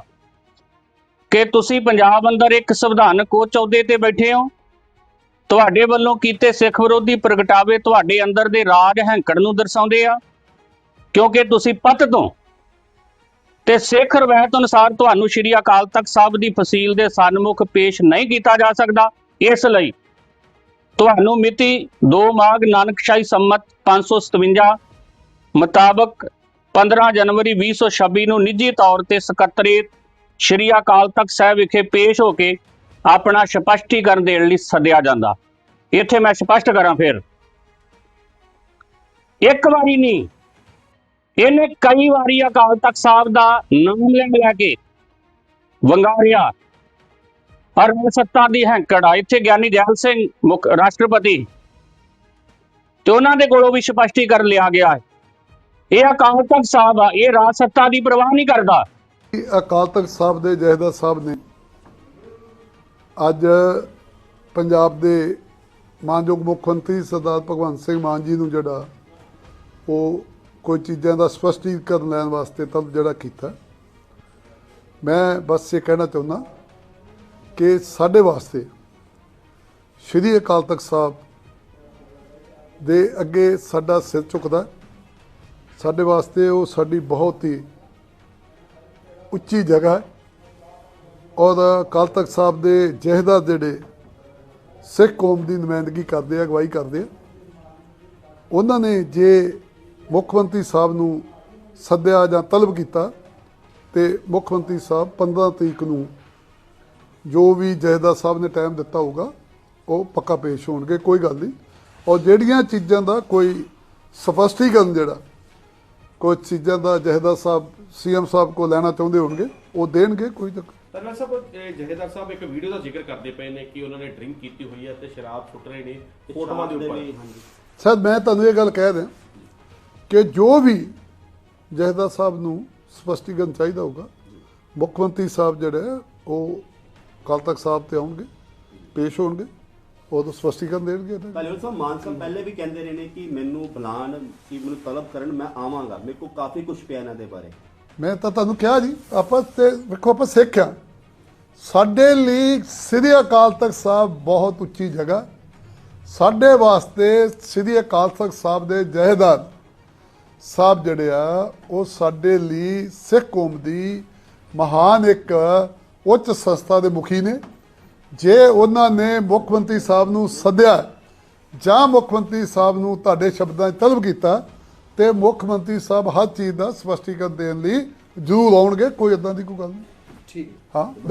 ਕਿ ਤੁਸੀਂ ਪੰਜਾਬ ਅੰਦਰ ਇੱਕ ਸੰਵਿਧਾਨਕ ਉੱਚ ਅਹੁਦੇ ਤੇ ਬੈਠੇ ਹੋ। ਤੁਹਾਡੇ ਵੱਲੋਂ ਕੀਤੇ ਸਿੱਖ ਵਿਰੋਧੀ ਪ੍ਰਗਟਾਵੇ ਤੁਹਾਡੇ ਅੰਦਰ ਦੇ ਰਾਜ ਹੈਂਕੜ ਨੂੰ ਦਰਸਾਉਂਦੇ ਆ। ਕਿਉਂਕਿ ਤੁਸੀਂ ਪਤ ਤੋਂ। ਤੇ ਸਿੱਖ ਰਵਾਇਤ ਅਨੁਸਾਰ ਤੁਹਾਨੂੰ ਸ਼੍ਰੀ ਅਕਾਲ ਤਖਤ ਸਾਹਿਬ ਦੀ ਫਸੀਲ ਦੇ ਸਨਮੁਖ ਪੇਸ਼ ਨਹੀਂ ਕੀਤਾ ਜਾ ਸਕਦਾ। ਇਸ ਲਈ ਤੁਹਾਨੂੰ ਮਿਤੀ 2 ਮਾਘ ਨਾਨਕਸ਼ਾਹੀ ਸੰਮਤ 557 ਮੁਤਾਬਕ 15 ਜਨਵਰੀ 2026 ਨੂੰ ਨਿੱਜੀ ਤੌਰ ਤੇ ਸਕੱਤਰੇਤ ਸ਼੍ਰੀ ਅਕਾਲ ਤਖਤ ਸਾਹਿਬ ਵਿਖੇ ਪੇਸ਼ ਹੋ ਕੇ ਆਪਣਾ ਸਪਸ਼ਟੀਕਰਨ ਦੇਣ ਲਈ ਸੱਦਿਆ ਜਾਂਦਾ। ਇੱਥੇ ਮੈਂ ਸਪਸ਼ਟ ਕਰਾਂ ਫਿਰ। ਇੱਕ ਵਾਰੀ ਨਹੀਂ ਇਹਨੇ ਕਈ ਵਾਰੀ ਅਕਾਲ ਤਖਤ ਸਾਹਿਬ ਦਾ ਨਾਮ ਲੈ ਲੈ ਕੇ। ਵੰਗਾਰਿਆ। ਪਰ ਸੱਤਾ ਦੀ ਹੈਂਕੜ ਆ। ਇੱਥੇ ਗਿਆਨੀ ਜੈਲ ਸਿੰਘ ਮੁੱਖ ਰਾਸ਼ਟਰਪਤੀ। ਤੇ ਉਹਨਾਂ ਦੇ ਕੋਲੋਂ ਵੀ ਸਪਸ਼ਟੀਕਰਨ ਲਿਆ ਗਿਆ ਹੈ। ਇਹ ਅਕਾਲ ਤਖਤ ਸਾਹਿਬ ਆ। ਇਹ ਰਾਜ ਸੱਤਾ ਦੀ ਪਰਵਾਹ ਨਹੀਂ ਕਰਦਾ। ਅਕਾਲ ਤਖਤ ਸਾਹਿਬ ਦੇ ਜਹੇਦਾਰ ਸਾਹਿਬ ਨੇ ਅੱਜ ਪੰਜਾਬ ਦੇ ਮਾਨਯੋਗ ਮੁੱਖ ਮੰਤਰੀ ਸਰਦਾਰ ਭਗਵੰਤ ਸਿੰਘ ਮਾਨ ਜੀ ਨੂੰ ਜਿਹੜਾ ਉਹ ਕੋਈ ਚੀਜ਼ਾਂ ਦਾ ਸਪਸ਼ਟੀਕਰਨ ਲੈਣ ਵਾਸਤੇ ਤਾਂ ਜਿਹੜਾ ਕੀਤਾ। ਮੈਂ ਬਸ ਇਹ ਕਹਿਣਾ ਚਾਹੁੰਦਾ ਕਿ ਸਾਡੇ ਵਾਸਤੇ ਸ਼੍ਰੀ ਅਕਾਲ ਤਖਤ ਸਾਹਿਬ ਦੇ ਅੱਗੇ ਸਾਡਾ ਸਿਰ ਝੁਕਦਾ। ਸਾਡੇ ਵਾਸਤੇ ਉਹ ਸਾਡੀ ਬਹੁਤ ਹੀ ਉੱਚੀ ਜਗ੍ਹਾ ਹੈ। ਔਰ ਅਕਾਲ ਤਖਤ ਸਾਹਿਬ ਦੇ ਜਹੇਦਾਰ ਜਿਹੜੇ ਸਿੱਖ ਕੌਮ ਦੀ ਨੁਮਾਇੰਦਗੀ ਕਰਦੇ ਆ, ਅਗਵਾਈ ਕਰਦੇ ਆ। ਉਹਨਾਂ ਨੇ ਜੇ ਮੁੱਖ ਮੰਤਰੀ ਸਾਹਿਬ ਨੂੰ ਸੱਦਿਆ ਜਾਂ ਤਲਬ ਕੀਤਾ ਤੇ ਮੁੱਖ ਮੰਤਰੀ ਸਾਹਿਬ 15 ਤਰੀਕ ਨੂੰ ਜੋ ਵੀ ਜਹੇਦਾਰ ਸਾਹਿਬ ਨੇ ਟਾਈਮ ਦਿੱਤਾ ਹੋਊਗਾ ਉਹ ਪੱਕਾ ਪੇਸ਼ ਹੋਣਗੇ ਕੋਈ ਗੱਲ ਨਹੀਂ। ਔਰ ਜਿਹੜੀਆਂ ਚੀਜ਼ਾਂ ਦਾ ਕੋਈ ਸਪਸ਼ਟੀਕਰਨ ਜਿਹੜਾ ਕੁਝ ਚੀਜ਼ਾਂ ਦਾ ਜਹੇਦਾਰ ਸਾਹਿਬ ਸੀਐਮ ਸਾਹਿਬ ਕੋ ਲੈਣਾ ਚਾਹੁੰਦੇ ਹੋਣਗੇ ਉਹ ਦੇਣਗੇ ਕੋਈ ਚੱਕਰ ਤਰਨਲ ਸਾਹਿਬ ਜਹੇਦਾਰ ਸਾਹਿਬ ਇੱਕ ਵੀਡੀਓ ਦਾ ਜ਼ਿਕਰ ਕਰਦੇ ਪਏ ਨੇ ਕਿ ਉਹਨਾਂ ਨੇ ਡਰਿੰਕ ਕੀਤੀ ਹੋਈ ਹੈ ਤੇ ਸ਼ਰਾਬ ਸੁੱਟ ਰਹੇ ਨੇ ਫੋਟੋਆਂ ਦੇ ਉੱਪਰ। ਸਰ ਮੈਂ ਤੁਹਾਨੂੰ ਇਹ ਗੱਲ ਕਹਿ ਦਿਆਂ ਕਿ ਜੋ ਵੀ ਜਹੇਦਾਰ ਸਾਹਿਬ ਨੂੰ ਸਪਸ਼ਟੀਕਰਨ ਚਾਹੀਦਾ ਹੋਊਗਾ ਮੁੱਖ ਮੰਤਰੀ ਸਾਹਿਬ ਜਿਹੜੇ ਉਹ ਕੱਲ ਤੱਕ ਸਾਹਿਬ ਤੇ ਆਉਣਗੇ ਪੇਸ਼ ਹੋਣਗੇ ਉਹ ਤਾਂ ਸਪਸ਼ਟੀਕਰਨ ਦੇਣਗੇ। ਪਹਿਲੇ ਸਾਹਿਬ ਮਾਨ ਸਾਹਿਬ ਪਹਿਲੇ ਵੀ ਕਹਿੰਦੇ ਰਹੇ ਨੇ ਕਿ ਮੈਨੂੰ ਬੁਲਾਣ ਕਿ ਮੈਨੂੰ ਤਲਬ ਕਰਨ ਮੈਂ ਆਵਾਂਗਾ। ਮੇਰੇ ਕੋਲ ਕਾਫੀ ਕੁਝ ਪਿਆ ਇਹਨਾਂ ਦੇ ਬਾਰੇ। ਮੈਂ ਤਾਂ ਤੁਹਾਨੂੰ ਕਿਹਾ ਜੀ ਆਪਾਂ ਤੇ ਵੇਖੋ ਆਪਾਂ ਸਿੱਖ ਆ ਸਾਡੇ ਲਈ ਸ੍ਰੀ ਅਕਾਲ ਤਖਤ ਸਾਹਿਬ ਬਹੁਤ ਉੱਚੀ ਜਗ੍ਹਾ। ਸਾਡੇ ਵਾਸਤੇ ਸ੍ਰੀ ਅਕਾਲ ਤਖਤ ਸਾਹਿਬ ਦੇ ਜਹੇਦਾਰ ਸਾਹਿਬ ਜਿਹੜੇ ਆ ਉਹ ਸਾਡੇ ਲਈ ਸਿੱਖ ਕੌਮ ਦੀ ਮਹਾਨ ਇੱਕ ਉੱਚ ਸੰਸਥਾ ਦੇ ਮੁਖੀ ਨੇ। ਜੇ ਉਹਨਾਂ ਨੇ ਮੁੱਖ ਮੰਤਰੀ ਸਾਹਿਬ ਨੂੰ ਸੱਦਿਆ ਜਾਂ ਮੁੱਖ ਮੰਤਰੀ ਸਾਹਿਬ ਨੂੰ ਤੁਹਾਡੇ ਸ਼ਬਦਾਂ 'ਚ ਤਲਬ ਕੀਤਾ ਤੇ ਮੁੱਖ ਮੰਤਰੀ ਸਾਹਿਬ ਹਰ ਚੀਜ਼ ਦਾ ਸਪਸ਼ਟੀਕਰਨ ਦੇਣ ਲਈ ਜ਼ਰੂਰ ਆਉਣਗੇ ਕੋਈ ਇਦਾਂ ਦੀ ਕੋਈ ਗੱਲ ਨਹੀਂ। ਠੀਕ। ਹਾਂ।